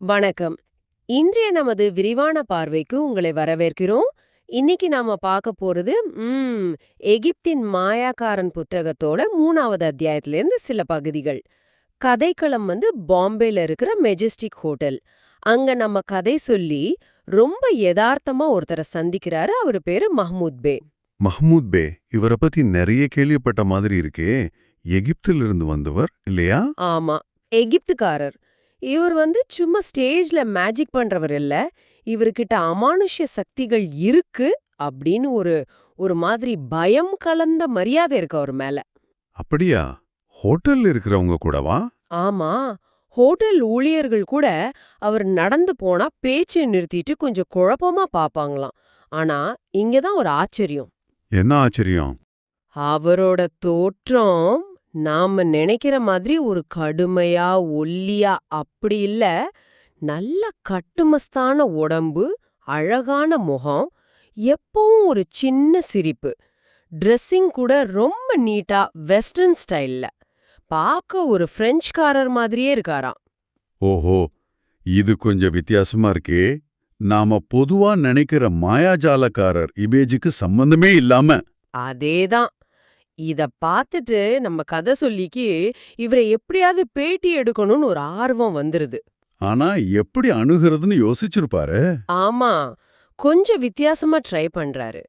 வணக்கம். இன்றைய நமது விரிவான பார்வைக்கு உங்களை வரவேற்கிறோம். இன்னைக்கு நாம பார்க்க போறது ம் எகிப்தின் மாயாக்காரன் புத்தகத்தோட மூணாவது அத்தியாயத்துல இருந்து சில பகுதிகள். கதைக்களம் வந்து பாம்பேல இருக்கிற மெஜஸ்டிக் ஹோட்டல். அங்க நம்ம கதை சொல்லி ரொம்ப யதார்த்தமா ஒருத்தரை சந்திக்கிறாரு அவரு பேரு மஹ்மூத் பே. மஹ்மூத் பே இவரை பத்தி நிறைய கேள்விப்பட்ட மாதிரி இருக்கே. எகிப்திலிருந்து வந்தவர் இல்லையா? ஆமா எகிப்துக்காரர். இவர் வந்து சும்மா ஸ்டேஜ்ல மேஜிக் பண்றவர் இல்ல. இவர்கிட்ட அமானுஷ்ய சக்திகள் இருக்கு அப்படின்னு ஒரு ஒரு மாதிரி பயம் கலந்த மரியாதை இருக்கு அவர் மேல. அப்படியா? ஹோட்டல்ல இருக்கிறவங்க கூடவா? ஆமா. ஹோட்டல் ஊழியர்கள் கூட அவர் நடந்து போனா பேச்சை நிறுத்திட்டு கொஞ்சம் குழப்பமா பாப்பாங்களாம். ஆனா இங்கதான் ஒரு ஆச்சரியம். என்ன ஆச்சரியம்? அவரோட தோற்றம் நாம நினைக்கிற மாதிரி ஒரு கடுமையா ஒல்லியா அப்படி இல்ல. நல்ல கட்டுமஸ்தான உடம்பு அழகான முகம் எப்பவும் ஒரு சின்ன சிரிப்பு. ட்ரெஸ்ஸிங் கூட ரொம்ப நீட்டா வெஸ்டர்ன் ஸ்டைல்ல பார்க்க ஒரு பிரெஞ்சுக்காரர் மாதிரியே இருக்காராம். ஓஹோ இது கொஞ்சம் வித்தியாசமா இருக்கே. நாம பொதுவா நினைக்கிற மாயாஜாலக்காரர் இமேஜுக்கு சம்பந்தமே இல்லாம. அதேதான். இத பார்த்துட்டு நம்ம கதை சொல்லிக்கு இவரை எப்படியாவது பேட்டி எடுக்கணும்னு ஒரு ஆர்வம் வந்துருது. ஆனா எப்படி அணுகிறதுன்னு யோசிச்சிருப்பாரு? ஆமா கொஞ்சம் வித்தியாசமா ட்ரை பண்றாரு.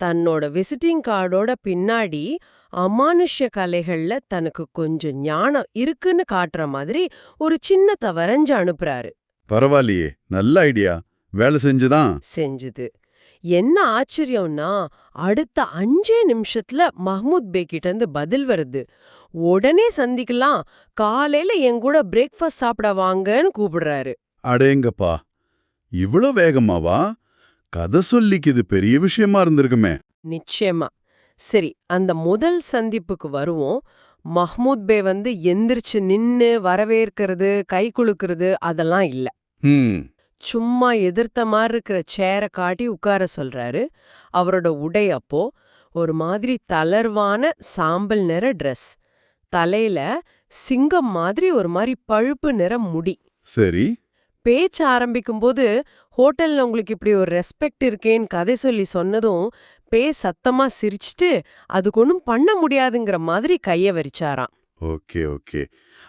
தன்னோட விசிட்டிங் கார்டோட பின்னாடி அமானுஷ்ய கலைகள்ல தனக்கு கொஞ்சம் ஞானம் இருக்குன்னு காட்டுற மாதிரி ஒரு சின்னத்தை வரைஞ்சு அனுப்புறாரு. பரவாயில்லையே நல்ல ஐடியா வேலை செஞ்சுதான். செஞ்சுது. என்ன ஆச்சரியம்னா அடுத்த அஞ்சே நிமிஷத்துல மஹ்மூத் பே கிட்ட இருந்து பதில் வருது. உடனே சந்திக்கலாம் காலையில என் கூட பிரேக்ஃபாஸ்ட் சாப்பிட வாங்கன்னு கூப்பிடுறாரு. அடேங்கப்பா இவ்ளோ வேகமாவா? கதை சொல்லிக்கு இது பெரிய விஷயமா இருந்திருக்குமே. நிச்சயமா. சரி அந்த முதல் சந்திப்புக்கு வருவோம். மஹ்மூத் பே வந்து எந்திரிச்சு நின்னு வரவேற்கிறது கை குலுக்கிறது அதெல்லாம் இல்ல. சும்மா எதிர்த்த மாதிரி இருக்கிற சேரை காட்டி உட்கார சொல்றாரு. அவரோட உடை அப்போ ஒரு மாதிரி தளர்வான சாம்பல் நிற ட்ரெஸ் தலையில சிங்கம் மாதிரி ஒரு மாதிரி பழுப்பு நிற முடி. சரி. பேச்ச ஆரம்பிக்கும்போது ஹோட்டல்ல உங்களுக்கு இப்படி ஒரு ரெஸ்பெக்ட் இருக்கேன்னு கதை சொல்லி சொன்னதும் பே சத்தமா சிரிச்சிட்டு அதுக்கு ஒன்றும் பண்ண முடியாதுங்கிற மாதிரி கைய வரிச்சாராம். Okay okay.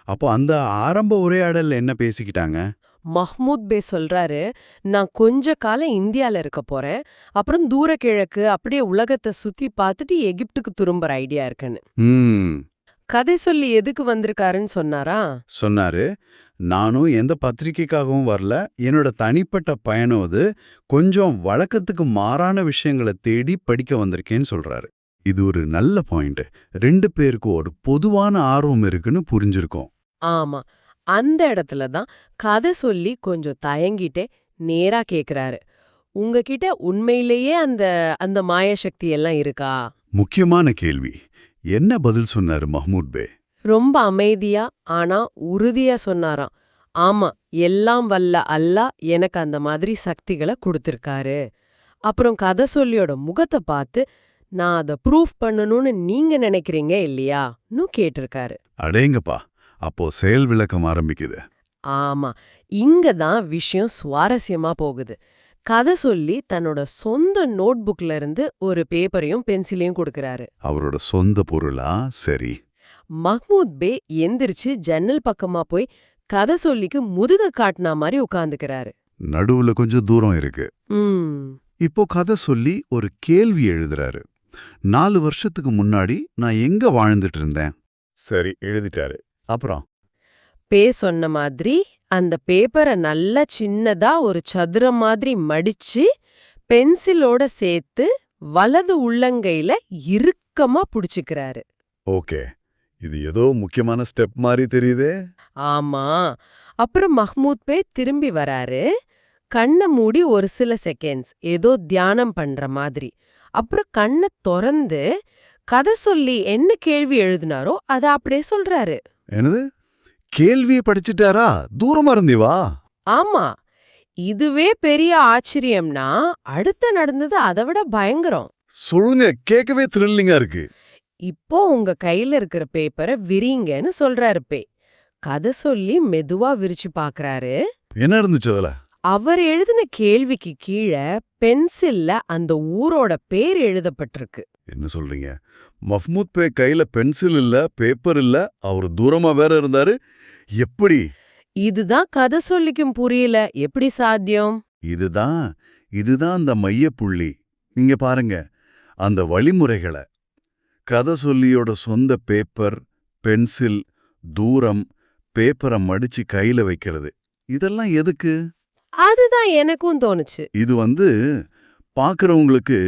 அப்போ அந்த ஆரம்ப உரையாடல்ல என்ன பேசிக்கிட்டாங்க? மஹ்மூத் பே சொல்றாரு நான் கொஞ்ச காலம் இந்தியால இருக்க போறேன். அப்புறம் தூர கிழக்கு அப்படியே உலகத்தை சுத்தி பார்த்துட்டு எகிப்துக்கு திரும்புற ஐடியா இருக்குன்னு. கதை சொல்லி எதுக்கு வந்திருக்காருன்னு சொன்னாரா? சொன்னாரு நானும் எந்த பத்திரிக்கைக்காகவும் வரல. என்னோட தனிப்பட்ட பயணம் அது. கொஞ்சம் வழக்கத்துக்கு மாறான விஷயங்களை தேடி படிக்க வந்திருக்கேன்னு சொல்றாரு. இது ஒரு நல்ல பாயிண்ட். ரெண்டு பேருக்கும் ஒரு பொதுவான ஆர்வம் இருக்குன்னு புரிஞ்சிருக்கோம். ஆமா. அந்த இடத்துல தான் கதை சொல்லி கொஞ்சம் தயங்கிட்டே நேரா கேக்குறாரு. உங்ககிட்ட உண்மையிலேயே அந்த அந்த மாயசக்தி எல்லாம் இருக்கா? முக்கியமான கேள்வி. என்ன பதில் சொன்னாரு மஹ்மூத் பே? ரொம்ப அமைதியா ஆனா உறுதியா சொன்னாராம். ஆமா எல்லாம் வல்ல அல்லாஹ் எனக்கு அந்த மாதிரி சக்திகளை கொடுத்திருக்காரு. அப்புறம் கதை சொல்லியோட முகத்தை பார்த்து நான் அதை ப்ரூஃப் பண்ணணும்னு நீங்க நினைக்கிறீங்க இல்லையான்னு கேட்டிருக்காரு. அடேங்கப்பா அப்போ செயல் விளக்கம் ஆரம்பிக்குது. ஆமா. இங்க தான் விஷயம் சுவாரஸ்யமா போகுது. கதை சொல்லி தன்னோட சொந்த நோட்புக்ல இருந்து ஒரு பேப்பரையும் பென்சிலையும் கொடுக்கறாரு. அவரோட சொந்த பொருளா? சரி. மஹ்மூத் பே எந்திரிச்சு ஜன்னல் பக்கமா போய் கதை சொல்லிக்கு முதுக காட்டினா மாதிரி உட்கார்ந்துக்கிறாரு நடுவுல கொஞ்சம் தூரம் இருக்கு. ம். இப்போ கதை சொல்லி ஒரு கேள்வி எழுதுறாரு. நாலு வருஷத்துக்கு முன்னாடி நான் எங்க வாழ்ந்துட்டு இருந்தேன்? சரி எழுதிட்டாரு. அப்புறம்? பே சொன்ன மாதிரி அந்த பேப்பரை நல்லா சின்னதா ஒரு சதுரம் மாதிரி மடிச்சு பென்சிலோட சேர்த்து வலது உள்ளங்கையில இறுக்கமா புடிச்சுக்கிறாரு. ஓகே. இது ஏதோ முக்கியமான ஸ்டெப் மாதிரி தெரியுதே. ஆமா. அப்புறம் மஹ்மூத் பே திரும்பி வராரு. கண்ணை மூடி ஒரு சில செகண்ட்ஸ் ஏதோ தியானம் பண்ற மாதிரி. அப்புறம் கண்ணை திறந்து கதை சொல்லி என்ன கேள்வி எழுதினாரோ அதை அப்படியே சொல்றாரு. என்னது? கேள்வியை படிச்சிட்டாரா? தூரமா இருந்தி வா. ஆமா. இதுவே பெரிய ஆச்சரியம்னா அடுத்து நடந்தது அதை விட பயங்கரம். சொல்லுங்க கேட்கவே த்ரில்லிங்கா இருக்கு. இப்போ உங்க கையில இருக்கிற பேப்பரை விரிங்கன்னு சொல்றாரு பே. கதை சொல்லி மெதுவா விரிச்சு பாக்குறாரு. என்ன இருந்துச்சு அதுல? அவர் எழுதின கேள்விக்கு கீழே பென்சில்ல அந்த ஊரோட பேர் எழுதப்பட்டிருக்கு. என்ன சொல்றீங்க? மஃமூத் பே கையில பென்சில் இல்ல பேப்பர் இல்ல அவர் தூரமா வேற இருந்தாரு. எப்படி? இதுதான் கதை சொல்லிக்கும் புரியல. எப்படி சாத்தியம்? இதுதான் இதுதான் அந்த மையப்புள்ளி. நீங்க பாருங்க அந்த வழிமுறைகளை. கதை சொல்லியோட சொந்த பேப்பர் பென்சில் தூரம் பேப்பரை மடிச்சு கையில வைக்கிறது. இதெல்லாம் எதுக்கு? அதுதான் எனக்கும் தோணுச்சு. இது வந்து பார்க்கறவங்களுக்கு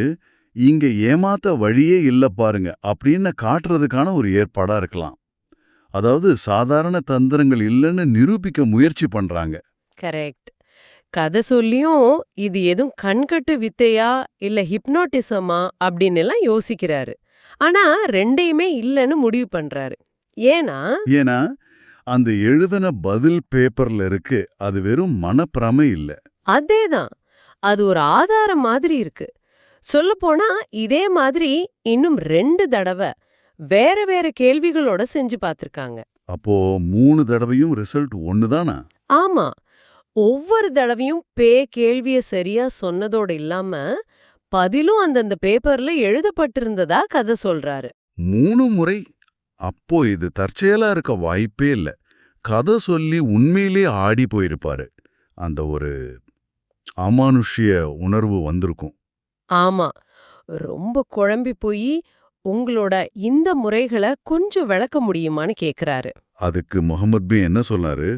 இங்க ஏமாத்த வழியே இல்ல பாருங்க அப்படின்னு காட்டுறதுக்கான ஒரு ஏற்பாடா இருக்கலாம். அதாவது சாதாரண தந்திரங்கள் இல்லைன்னு நிரூபிக்க முயற்சி பண்றாங்க. கரெக்ட். கதை சொல்லியும் இது எதுவும் கண்கட்டு வித்தையா இல்ல ஹிப்னோட்டிசமா அப்படின்னு எல்லாம் யோசிக்கிறாரு. ஆனா ரெண்டையுமே இல்லைன்னு முடிவு பண்றாரு. ஏன்னா ஏன்னா அந்த எழுதின பதில் பேப்பர்ல இருக்கு அது வெறும் மனப்பிரமை இல்ல. அதேதான். அது ஒரு ஆதாரம் மாதிரி இருக்கு. சொல்லப்போனா இதே மாதிரி இன்னும் ரெண்டு தடவை வேற வேற கேள்விகளோட செஞ்சு பார்த்திருக்காங்க அப்போ மூணு தடவையும் ரிசல்ட் ஒண்ணுதானா ஆமா. ஒவ்வொரு தடவையும் பே கேள்விய சரியா சொன்னதோட இல்லாம பதிலும் அந்தந்த பேப்பர்ல எழுதப்பட்டிருந்ததா கதை சொல்றாரு. மூணு முறை. அப்போ இது தற்செயலா இருக்க வாய்ப்பே இல்ல. கதை சொல்லி உண்மையிலே ஆடி போயிருப்பாரு. அந்த ஒரு அமானுஷ்ய உணர்வு வந்திருக்கும். ஆமா. ரொம்ப குழம்பி போய் உங்களோட இந்த முறைகளை கொஞ்சம் விளக்க முடியுமான்னு கேக்குறாரு. அதுக்கு முகமது பின் என்ன சொன்னாரு?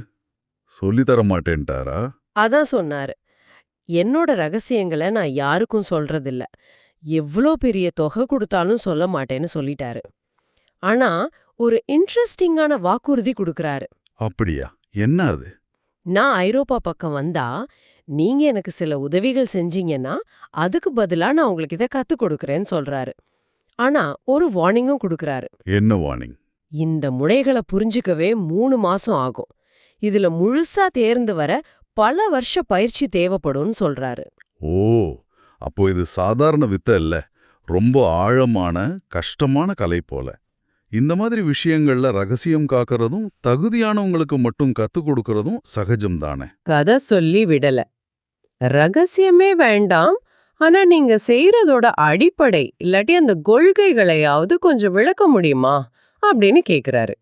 சொல்லித்தர மாட்டேன்ட்டாரா? அதான் சொன்னாரு. என்னோட ரகசியங்களை நான் யாருக்கும் சொல்றதில்ல. எவ்ளோ பெரிய தொகை கொடுத்தாலும் சொல்ல மாட்டேன்னு சொல்லிட்டாரு. ஆனா ஒரு இன்ட்ரெஸ்டிங்கான வாக்குறுதி கொடுக்கறாரு. அப்படியா? என்ன அது? நான் ஐரோப்பா பக்கம் வந்தா நீங்க எனக்கு சில உதவிகள் செஞ்சீங்கன்னா அதுக்கு பதிலா நான் உங்களுக்கு இதை கத்துக் கொடுக்கறேன்னு சொல்றாரு. ஆனா ஒரு வார்னிங்கும் கொடுக்கறாரு. என்ன வார்னிங்? இந்த முறைகளை புரிஞ்சுக்கவே மூணு மாசம் ஆகும். இதுல முழுசா தேர்ந்து வர பல வருஷ பயிற்சி தேவைப்படும்னு சொல்றாரு. ஓ அப்போ இது சாதாரண வித்தை இல்ல ரொம்ப ஆழமான கஷ்டமான கலை போல. இந்த மாதிரி விஷயங்கள்ல ரகசியம் காக்கறதும் தகுதியானவங்களுக்கு மட்டும் கத்துக் கொடுக்கறதும் சகஜம் தானே கதை சொல்லி விடல. ரகசியமே வேண்டாம். ஆனா நீங்க செய்யறதோட அடிப்படை இல்லாட்டி அந்த கொள்கைகளையாவது கொஞ்சம் விளக்க முடியுமா? அப்படின்னு கேக்குறாரு.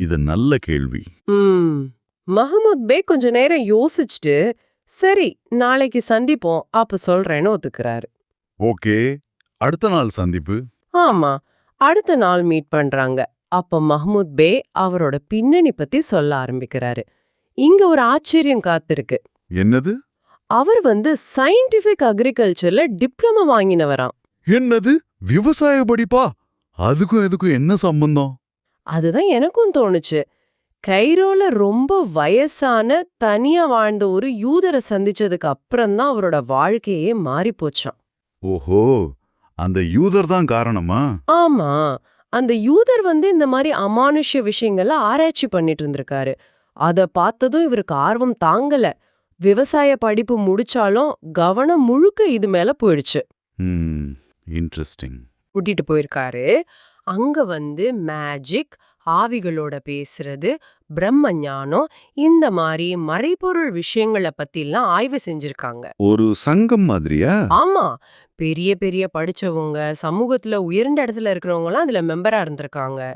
இது நல்ல கேள்வி. மஹமூத் பே கொஞ்ச நேரம் யோசிச்சுட்டு சரி நாளைக்கு சந்திப்போம் அப்ப சொல்றேன்னு ஒத்துக்கிறாரு. ஓகே அடுத்த நாள் சந்திப்பு. ஆமா அடுத்த நாள் மீட் பண்றாங்க. அப்ப மஹமூத் பே அவரோட பின்னணி பத்தி சொல்ல ஆரம்பிக்கிறாரு. இங்க ஒரு ஆச்சரியம் காத்திருக்கு. என்னது? அவர் வந்து சயின்டிபிக் அக்ரிகல்ச்சர்ல டிப்ளமோ வாங்கினவராம். என்னது? விவசாய படிப்பா? அதுக்கும் எதுக்கும் என்ன சம்பந்தம்? அதுதான் எனக்கும் தோணுச்சு. கைரோல ரொம்ப வயசான தனியா வாழ்ந்த ஒரு யூதரை சந்திச்சதுக்கு அப்புறம் தான் அவரோட வாழ்க்கையே மாறி போச்சாம். ஓஹோ! அந்த யூதர் தான் காரணமா? ஆமா. அந்த யூதர் வந்து இந்த மாதிரி அமானுஷ்ய விஷயங்கள ஆராய்ச்சி பண்ணிட்டு இருந்திருக்காரு. அத பார்த்ததும் இவருக்கு ஆர்வம் தாங்கல. விவசாய படிப்பு முடிச்சாலும் கவனம் முழுக்க இது மேல போயிடுச்சு. ம் இன்ட்ரெஸ்டிங் கூட்டிட்டு போயிருக்காரு. அங்க வந்து மேஜிக் ஆவிகளோட பேசுறது பிரம்ம ஞானம் இந்த மாதிரி மறைபொருள் விஷயங்களை பத்திலாம் ஆய்வு செஞ்சிருக்காங்க. ஒரு சங்கம் மாதிரியா? ஆமா. பெரிய பெரிய படிச்சவங்க சமூகத்துல உயர்ந்த இடத்துல இருக்கிறவங்கலாம் அதுல மெம்பரா இருந்திருக்காங்க.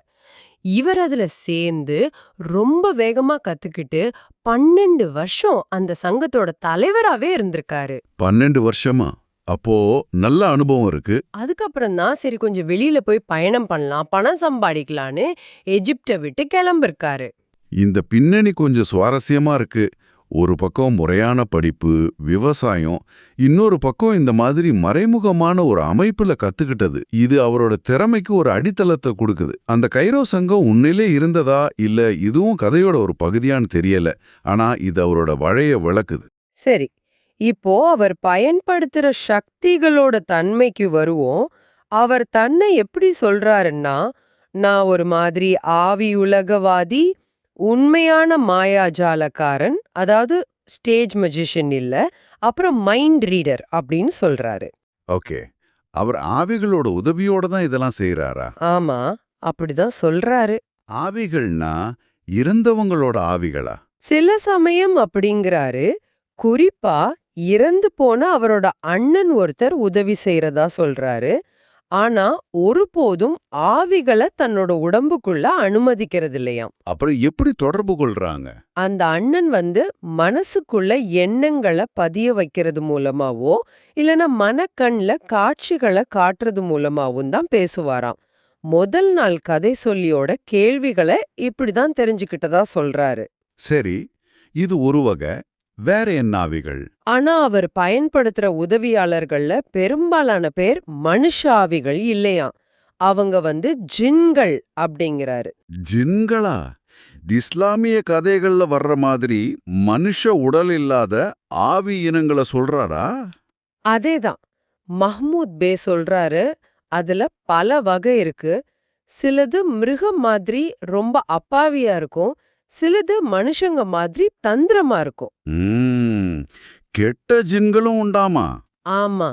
இவர் அதுல சேர்ந்து ரொம்ப வேகமா கத்துக்கிட்டு பன்னெண்டு வருஷம் அந்த சங்கத்தோட தலைவராவே இருந்திருக்காரு. பன்னெண்டு வருஷமா? அப்போ நல்ல அனுபவம் இருக்கு. அதுக்கப்புறம் தான் சரி கொஞ்சம் வெளியில போய் பயணம் பண்ணலாம் பணம் சம்பாதிக்கலான்னு எஜிப்ட விட்டு கிளம்பிருக்காரு. இந்த பின்னணி கொஞ்சம் சுவாரஸ்யமா இருக்கு. ஒரு பக்கம் முறையான படிப்பு விவசாயம் இன்னொரு பக்கம் இந்த மாதிரி மறைமுகமான ஒரு அமைப்புல கத்துக்கிட்டது. இது அவரோட திறமைக்கு ஒரு அடித்தளத்தை கொடுக்குது. அந்த கைரோ சங்கம் உண்மையிலே இருந்ததா இல்ல இதுவும் கதையோட ஒரு பகுதியான்னு தெரியல. ஆனா இது அவரோட வழைய விளக்குது. சரி இப்போ அவர் பயன்படுத்துற சக்திகளோட தன்மைக்கு வருவோம். அவர் தன்னை எப்படி சொல்றாருன்னா நான் ஒரு மாதிரி ஆவி உலகவாதி உண்மையான மாயாஜாலக்காரன் அதாவது ஸ்டேஜ் மஜிஷியன் இல்ல அப்புறம் மைண்ட் ரீடர் அப்படின்னு சொல்றாரு. ஓகே. அவர் ஆவிகளோட உதவியோட தான் இதெல்லாம் செய்யறாரா ஆமா அப்படிதான் சொல்றாரு. ஆவிகள்னா இறந்தவங்களோட ஆவிகளா? சில சமயம் அப்படிங்கிறாரு குறிப்பா இறந்து போன அவரோட அண்ணன் ஒருத்தர் உதவி செய்யறதா சொல்றாரு. ஆனா ஒருபோதும் ஆவிகளை தன்னோட உடம்புக்குள்ள அனுமதிக்கிறது இல்லையாம் அப்புறம் எப்படி தொடர்பு கொள்றாங்க? அந்த அண்ணன் வந்து மனசுக்குள்ள எண்ணங்களை பதிய வைக்கிறது மூலமாவோ இல்லனா மனக்கண்ல காட்சிகளை காட்டுறது மூலமாவும் தான் பேசுவாராம். முதல் நாள் கதை சொல்லியோட கேள்விகளை இப்படிதான் தெரிஞ்சுக்கிட்டதா சொல்றாரு. சரி இது ஒரு வகை. வேற என்ன ஆவிகள் ஆனா அவர் பயன்படுத்துற உதவியாளர்கள்ல பெரும்பாலான பேர் மனுஷ ஆவிகள் இல்லையாம் அவங்க வந்து ஜின்கள் அப்படிங்கிறாரு. ஜின்களா? இஸ்லாமிய கதைகள்ல வர்ற மாதிரி மனுஷ உடல் இல்லாத ஆவி இனங்களை சொல்றாரா? அதேதான். மஹ்மூத் பே சொல்றாரு அதுல பல வகை இருக்கு. சிலது மிருகம் மாதிரி ரொம்ப அப்பாவியா இருக்கும் சிலது மனுஷங்க மாதிரி தந்திரமா இருக்கும். கெட்ட ஜின்களும் உண்டாமா? ஆமா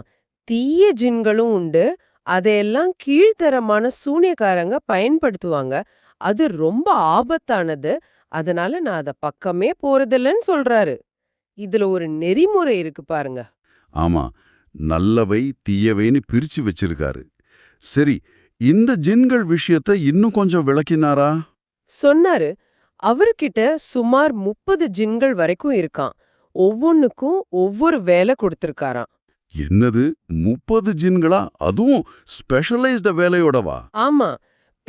தீய ஜின்களும் உண்டு. அதையெல்லாம் கீழ்த்தரமான சூனியக்காரங்க பயன்படுத்துவாங்க. அது ரொம்ப ஆபத்தானது. அதனால நான் அத பக்கமே போறதில்லன்னு சொல்றாரு. இதுல ஒரு நெறிமுறை இருக்கு பாருங்க. ஆமா நல்லவை தீயவைன்னு பிரிச்சு வச்சிருக்காரு. சரி இந்த ஜின்கள் விஷயத்தை இன்னும் கொஞ்சம் விளக்கினாரா? சொன்னாரு அவர்கிட்ட சுமார் முப்பது ஜின்கள் வரைக்கும் இருக்கான். ஒவ்வொன்னுக்கும் ஒவ்வொரு வேலை கொடுத்திருக்காராம். என்னது? முப்பது ஜின்களா? அதுவும் ஸ்பெஷலைஸ்ட வேலையோடவா? ஆமா.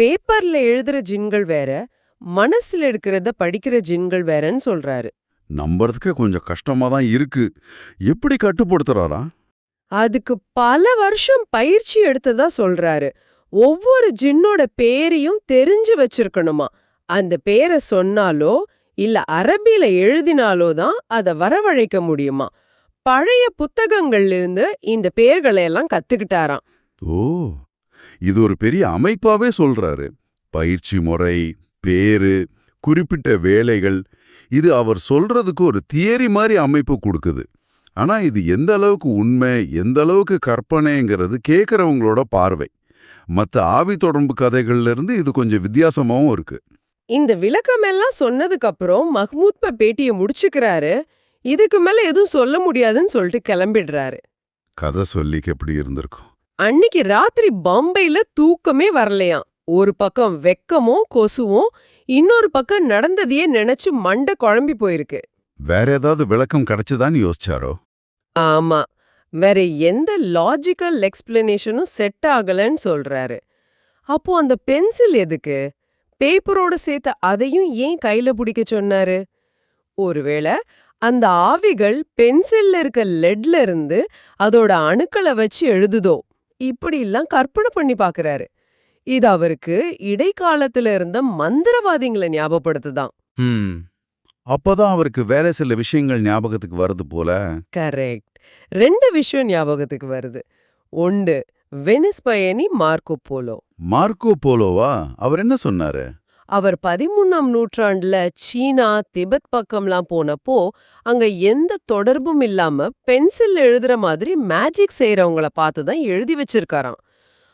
பேப்பர்ல எழுதுற ஜின்கள் வேற மனசுல எடுக்கிறத படிக்கிற ஜின்கள் வேறன்னு சொல்றாரு. நம்புறதுக்கே கொஞ்சம் கஷ்டமா தான் இருக்கு. எப்படி கட்டுப்படுத்துறாரா? அதுக்கு பல வருஷம் பயிற்சி எடுத்ததா சொல்றாரு. ஒவ்வொரு ஜின்னோட பேரையும் தெரிஞ்சு வச்சிருக்கணுமா? அந்த பேரை சொன்னாலோ இல்ல அரபில எழுதினாலோ தான் அதை வரவழைக்க முடியுமா? பழைய புத்தகங்கள்ல இருந்து இந்த பேர்களை எல்லாம் கத்துக்கிட்டாராம். ஓ இது ஒரு பெரிய அமைப்பாவே சொல்றாரு. பயிற்சி முறை பேரு குறிப்பிட்ட வேலைகள் இது அவர் சொல்றதுக்கு ஒரு தியரி மாதிரி அமைப்பு கொடுக்குது. ஆனா இது எந்த அளவுக்கு உண்மை எந்த அளவுக்கு கற்பனைங்கிறது கேட்கறவங்களோட பார்வை. மத்த ஆவி தொடர்பு கதைகள்ல இருந்து இது கொஞ்சம் வித்தியாசமாவும் இருக்கு. இந்த விளக்கமெல்லாம் சொன்னதுக்கு அப்புறம் மஹ்மூத் ப பேட்டியை முடிச்சுக்கிறாரு. இதுக்கு மேல எதுவும் சொல்ல முடியாதுன்னு சொல்லிட்டு கிளம்பிடுறாரு. கதை சொல்லிக்கு எப்படி இருந்திருக்கும்? அன்னிக்கு ராத்திரி பம்பைல தூக்கமே வரலையாம். ஒரு பக்கம் வெக்கமும் கொசுவும் இன்னொரு பக்கம் நடந்ததையே நினைச்சு மண்டை குழம்பி போயிருக்கு. வேற ஏதாவது விளக்கம் கிடைச்சதான்னு யோசிச்சாரோ? ஆமா. வேற எந்த லாஜிக்கல் எக்ஸ்பிளனேஷனும் செட் ஆகலன்னு சொல்றாரு. அப்போ அந்த பென்சில் எதுக்கு? பேப்பரோட சேர்த்து அதையும் ஏன் கையில பிடிக்க சொன்னாரு? ஒருவேளை அந்த ஆவிகள் பென்சில்ல இருக்க லெட்ல இருந்து அதோட அணுக்களை வச்சு எழுதுதோ? இப்படிலாம் கற்பனை பண்ணி பாக்குறாரு. இது அவருக்கு இடைக்காலத்துல இருந்த மந்திரவாதிகளை ஞாபகப்படுத்துதான். அப்பதான் அவருக்கு வேற சில விஷயங்கள் ஞாபகத்துக்கு வருது போல. கரெக்ட். ரெண்டு விஷயம் ஞாபகத்துக்கு வருது. ஒன்று வெனிஸ் பயணி மார்க்கோ போலோ. மார்க்கோ போலோவா? அவர் என்ன சொன்னாரு? அவர் பதிமூணாம் நூற்றாண்டுல சீனா திபெத் பக்கம்லாம் போனப்போ அங்க எந்த தொடர்பும் இல்லாம பென்சில் எழுதுற மாதிரி மேஜிக் செய்யறவங்கள பார்த்து தான் எழுதி வச்சிருக்காராம்.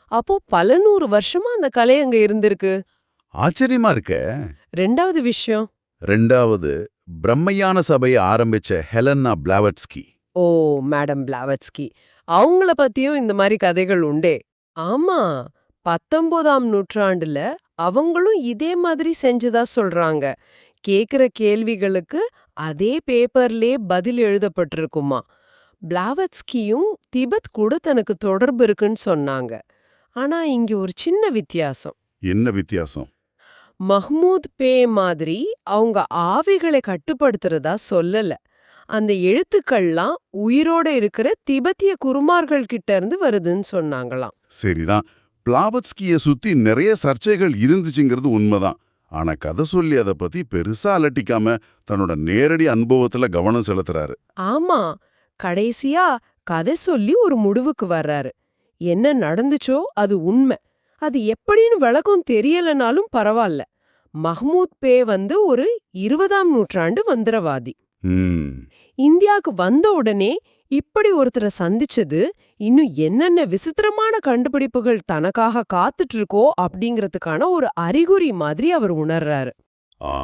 அப்போ பல நூறு வருஷமா அந்த கலை அங்க இருந்திருக்கு. ஆச்சரியமா இருக்க. ரெண்டாவது விஷயம். ரெண்டாவது பிரம்மையான சபையை ஆரம்பிச்ச ஹெலன்னா பிளாவட்ஸ்கி. ஓ மேடம் பிளாவட்ஸ்கி. அவங்கள பத்தியும் இந்த மாதிரி கதைகள் உண்டே. ஆமா பத்தொன்பதாம் நூற்றாண்டுல அவங்களும் இதே மாதிரி செஞ்சதா சொல்றாங்க. கேக்குற கேள்விகளுக்கு அதே பேப்பர்லே பதில் எழுதப்பட்டிருக்குமா. பிளாவட்ஸ்கியும் திபெத் கூட தனக்கு தொடர்பு இருக்குன்னு சொன்னாங்க. ஆனா இங்க ஒரு சின்ன வித்தியாசம். என்ன வித்தியாசம்? மஹ்மூத் பே மாதிரி அவங்க ஆவிகளை கட்டுப்படுத்துறதா சொல்லல. அந்த எழுத்துக்கள்லாம் உயிரோட இருக்கிற திபெத்திய குருமார்கள் கிட்ட இருந்து வருதுன்னு சொன்னாங்களாம். சரிதான். பிளாவட்ஸ்கிய சுத்தி நிறைய சர்ச்சைகள் இருந்துச்சுங்கிறது உண்மைதான். ஆனா கதை சொல்லி அதை பத்தி பெருசா அலட்டிக்காம தன்னோட நேரடி அனுபவத்துல கவனம் செலுத்துறாரு. ஆமா. கடைசியா கதை சொல்லி ஒரு முடிவுக்கு வர்றாரு. என்ன நடந்துச்சோ அது உண்மை. அது எப்படின்னு விளக்கம் தெரியலனாலும் பரவாயில்ல. மஹ்மூத் பே வந்து ஒரு இருபதாம் நூற்றாண்டு மந்திரவாதி. இந்தியாவுக்கு வந்த உடனே இப்படி ஒருத்தரை சந்திச்சது இன்னும் என்னென்ன விசித்திரமான கண்டுபிடிப்புகள் தனக்காக காத்துட்டு இருக்கோ அப்படிங்கறதுக்கான ஒரு அறிகுறி மாதிரி அவர் உணர்றாரு. ஆ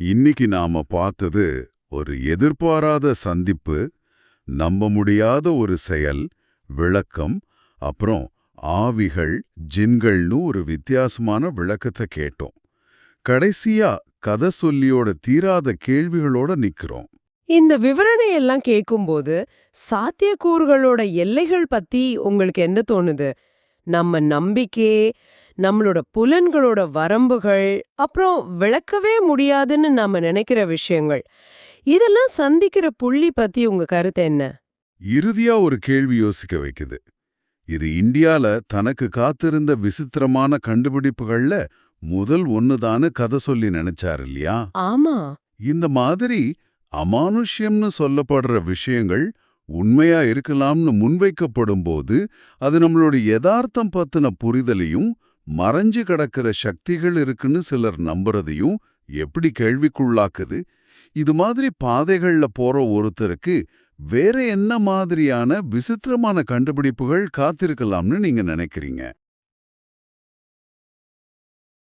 இன்னைக்கு நாம பார்த்தது ஒரு எதிர்பாராத சந்திப்பு நம்ப முடியாத ஒரு செயல் விளக்கம் அப்புறம் ஆவிகள் ஜின்கள்னு ஒரு வித்தியாசமான விளக்கத்தை கேட்டோம். கடைசியா கதை சொல்லியோட தீராத கேள்விகளோட நிக்கிறோம். இந்த விவரணை எல்லாம் கேட்கும்போது சாத்தியக்கூறுகளோட எல்லைகள் பத்தி உங்களுக்கு என்ன தோணுது? நம்ம நம்பிக்கை நம்மளோட புலன்களோட வரம்புகள் அப்புறம் விளக்கவே முடியாதுன்னு நாம நினைக்கிற விஷயங்கள். இதெல்லாம் சந்திக்கிற புள்ளி பத்தி உங்க கருத்து என்ன? இறுதியா ஒரு கேள்வி யோசிக்க வைக்குது. இது இந்தியால தனக்கு காத்திருந்த விசித்திரமான கண்டுபிடிப்புகள்ல முதல் ஒண்ணுதான்னு கதை சொல்லி நினைச்சார் இல்லையா? ஆமா. இந்த மாதிரி அமானுஷ்யம்னு சொல்லப்படுற விஷயங்கள் உண்மையா இருக்கலாம்னு முன்வைக்கப்படும் போது அது நம்மளோட யதார்த்தம் பத்தின புரிதலையும் மறைஞ்சு கிடக்கிற சக்திகள் இருக்குன்னு சிலர் நம்புறதையும் எப்படி கேள்விக்குள்ளாக்குது? இது மாதிரி பாதைகள்ல போற ஒருத்தருக்கு வேற என்ன மாதிரியான விசித்திரமான கண்டுபிடிப்புகள் காத்திருக்கலாம்னு நீங்க நினைக்கிறீங்க?